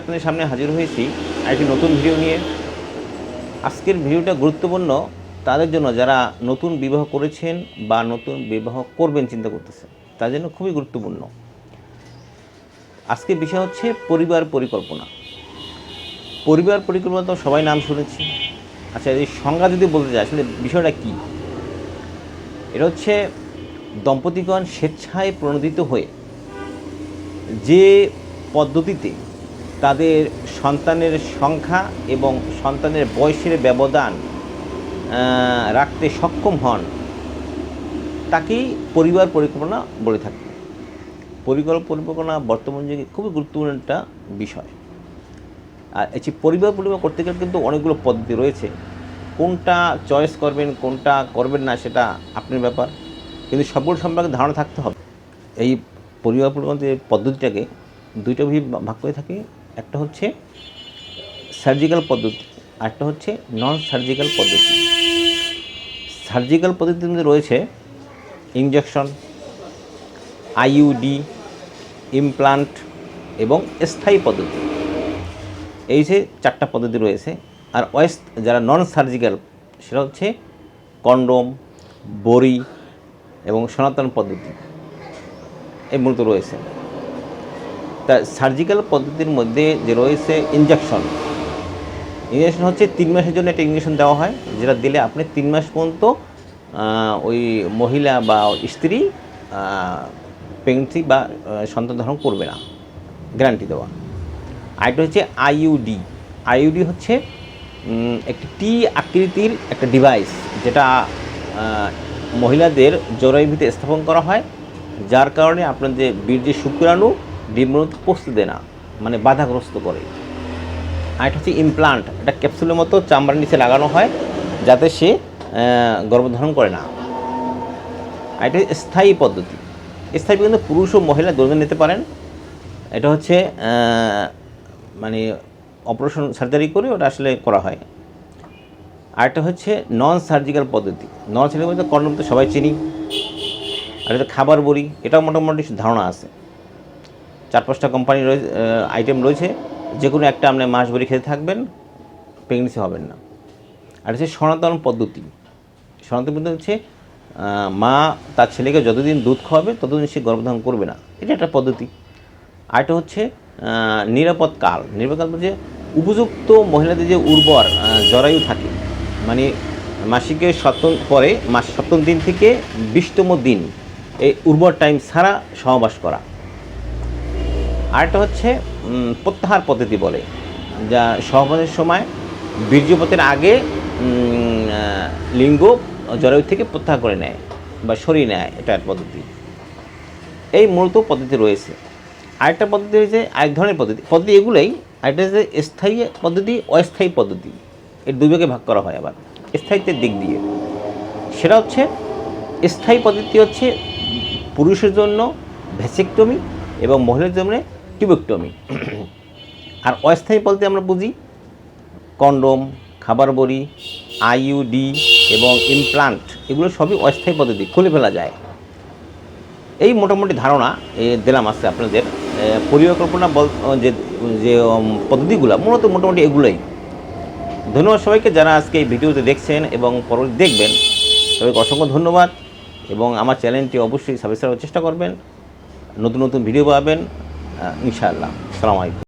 আপনাদের সামনে হাজির হয়েছি আরেকটি নতুন ভিডিও নিয়ে। আজকের ভিডিওটা গুরুত্বপূর্ণ। তাদের জন্য যারা নতুন বিবাহ করেছেন বা নতুন বিবাহ করবেন চিন্তা করতেছে তার জন্য খুবই গুরুত্বপূর্ণ। আজকের বিষয় হচ্ছে পরিবার পরিকল্পনা। পরিবার পরিকল্পনা তো সবাই নাম শুনেছি। আচ্ছা এই সংজ্ঞা যদি বলতে চাই আসলে বিষয়টা কী? এটা হচ্ছে দম্পতিগণ স্বেচ্ছায় প্রণোদিত হয়ে যে পদ্ধতিতে তাদের সন্তানের সংখ্যা এবং সন্তানের বয়সের ব্যবধান রাখতে সক্ষম হন, তাকেই পরিবার পরিকল্পনা বলে থাকি পরিকল্প, পরিকল্পনা বর্তমান যুগে খুবই গুরুত্বপূর্ণ একটা বিষয়। আর এই পরিবার পরিকল্পনা করতে গেলে কিন্তু অনেকগুলো পদ্ধতি রয়েছে। কোনটা চয়েস করবেন, কোনটা করবেন না সেটা আপনার ব্যাপার। কিন্তু সবগুলো সম্পর্কে ধারণা থাকতে হবে। এই পরিবার পরিকল্পনা পদ্ধতিটাকে দুইটা ভাগ করে থাকে একটা হচ্ছে সার্জিক্যাল পদ্ধতি, আরেকটা হচ্ছে নন সার্জিক্যাল পদ্ধতি। সার্জিক্যাল পদ্ধতির মধ্যে রয়েছে ইনজেকশন আইইউডি ইমপ্লান্ট এবং স্থায়ী পদ্ধতি। এই যে চারটা পদ্ধতি রয়েছে, আর ওয়েস্ট যারা নন সার্জিক্যাল সেটা হচ্ছে কন্ডোম বড়ি এবং সনাতন পদ্ধতি। এই মূলত রয়েছে। তা সার্জিক্যাল পদ্ধতির মধ্যে যে রয়েছে ইঞ্জেকশন ইঞ্জেকশন হচ্ছে তিন মাসের জন্য একটা ইঞ্জেকশন দেওয়া হয়, যেটা দিলে আপনি তিন মাস পর্যন্ত ওই মহিলা বা স্ত্রী প্রেগনেন্সি বা সন্তান ধারণ করবে না গ্যারান্টি দেওয়া। আরেকটা হচ্ছে আইইউডি আইইউডি হচ্ছে একটি টি আকৃতির একটা ডিভাইস যেটা মহিলাদের জরায়ুভিতে স্থাপন করা হয়, যার কারণে আপনার যে বীর্যের শুক্রাণু ডিম্বনতে পৌঁছতে দেয় না মানে বাধাগ্রস্ত করে। আর এটা হচ্ছে ইমপ্লান্ট এটা ক্যাপসুলের মতো চামড়ার নিচে লাগানো হয় যাতে সে গর্ভধারণ করে না। আর এটা স্থায়ী পদ্ধতি। স্থায়ী কিন্তু পুরুষ ও মহিলা দুজন নিতে পারেন। এটা হচ্ছে মানে অপারেশন সার্জারি করে ওটা আসলে করা হয়। আরেকটা হচ্ছে নন সার্জিক্যাল পদ্ধতি। নন সার্জিক্যাল পদ্ধতি কন্ডম তো সবাই চিনি। আর এটা খাবার বড়ি, এটাও মোটামুটি ধারণা আছে। চার পাঁচটা কোম্পানি আইটেম রয়েছে যে কোনো একটা আপনি মাস ভরি খেতে থাকবেন প্রেগনেন্সি হবেন না। আর হচ্ছে সনাতন পদ্ধতি। সনাতন পদ্ধতি হচ্ছে মা তার ছেলেকে যতদিন দুধ খাওয়াবে, ততদিন সে গর্ভধারণ করবে না। এটা একটা পদ্ধতি। আরেকটা হচ্ছে নিরাপদ কাল। নিরাপদ কাল বলছে উপযুক্ত মহিলাদের যে উর্বর জরায়ু থাকে মানে মাসিকের সপ্তম পরে, মাস সপ্তম দিন থেকে বিশতম দিন, এই উর্বর টাইম ছাড়া সহবাস করা। আরেকটা হচ্ছে প্রত্যাহার পদ্ধতি বলে, যা সহবাসের সময় বীর্যপথের আগে লিঙ্গ জরায়ু থেকে প্রত্যাহার করে নেয় বা সরিয়ে নেয় এটা পদ্ধতি। এই মূলত পদ্ধতি রয়েছে। আরেকটা পদ্ধতি হচ্ছে আরেক ধরনের পদ্ধতি। পদ্ধতি এগুলোই, আরেকটা হচ্ছে স্থায়ী পদ্ধতি, অস্থায়ী পদ্ধতি। এর দুভাগে ভাগ করা হয় আবার, স্থায়িত্বের দিক দিয়ে। সেটা হচ্ছে, স্থায়ী পদ্ধতি হচ্ছে পুরুষের জন্য ভ্যাসেক্টমি এবং মহিলার জন্য টিউবেক্টমি আর অস্থায়ী পদ্ধতি আমরা বুঝি কন্ডোম খাবার বড়ি আইইউডি এবং ইমপ্লান্ট, এগুলো সবই অস্থায়ী পদ্ধতি, খুলে ফেলা যায়। এই মোটামুটি ধারণা দিলাম আসছে আপনাদের। পরিকল্পনা বল, যে যে পদ্ধতিগুলো, মূলত মোটামুটি এগুলোই। ধন্যবাদ সবাইকে যারা আজকে এই ভিডিওতে দেখছেন এবং পরবর্তী দেখবেন, সবাইকে অসংখ্য ধন্যবাদ এবং আমার চ্যানেলটি অবশ্যই সাবস্ক্রাইব চেষ্টা করবেন। নতুন নতুন ভিডিও পাবেন। ইনশাআল্লাহ। সালাম আলাইকুম।